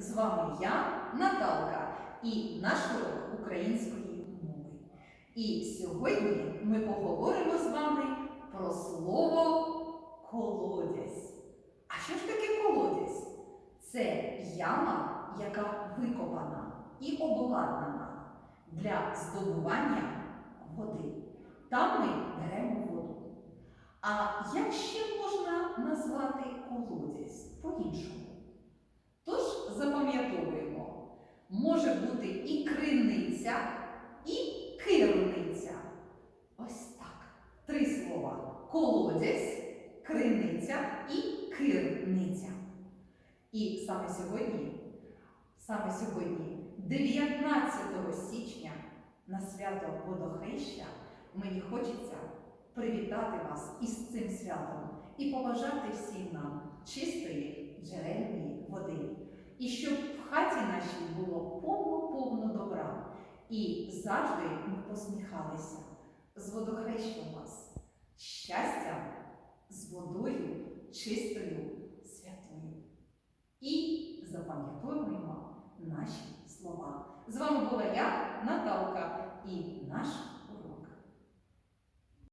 З вами я, Наталка, і наш урок української мови. І сьогодні ми поговоримо з вами про слово колодязь. А що ж таке колодязь? Це яма, яка викопана і обладнана для здобування води. Там ми беремо воду. А як ще можна назвати колодязь по-іншому? Бути і криниця, і кирниця. Ось так. Три слова: колодязь, криниця і кирниця. І саме сьогодні, саме сьогодні, 19 січня, на свято водохреща, мені хочеться привітати вас із цим святом і побажати всім нам чистої джерельної води. І щоб І завжди ми посміхалися з водохрещем вас, щастям, з водою чистою, святою. І запам'ятовуємо наші слова. З вами була я, Наталка, і наш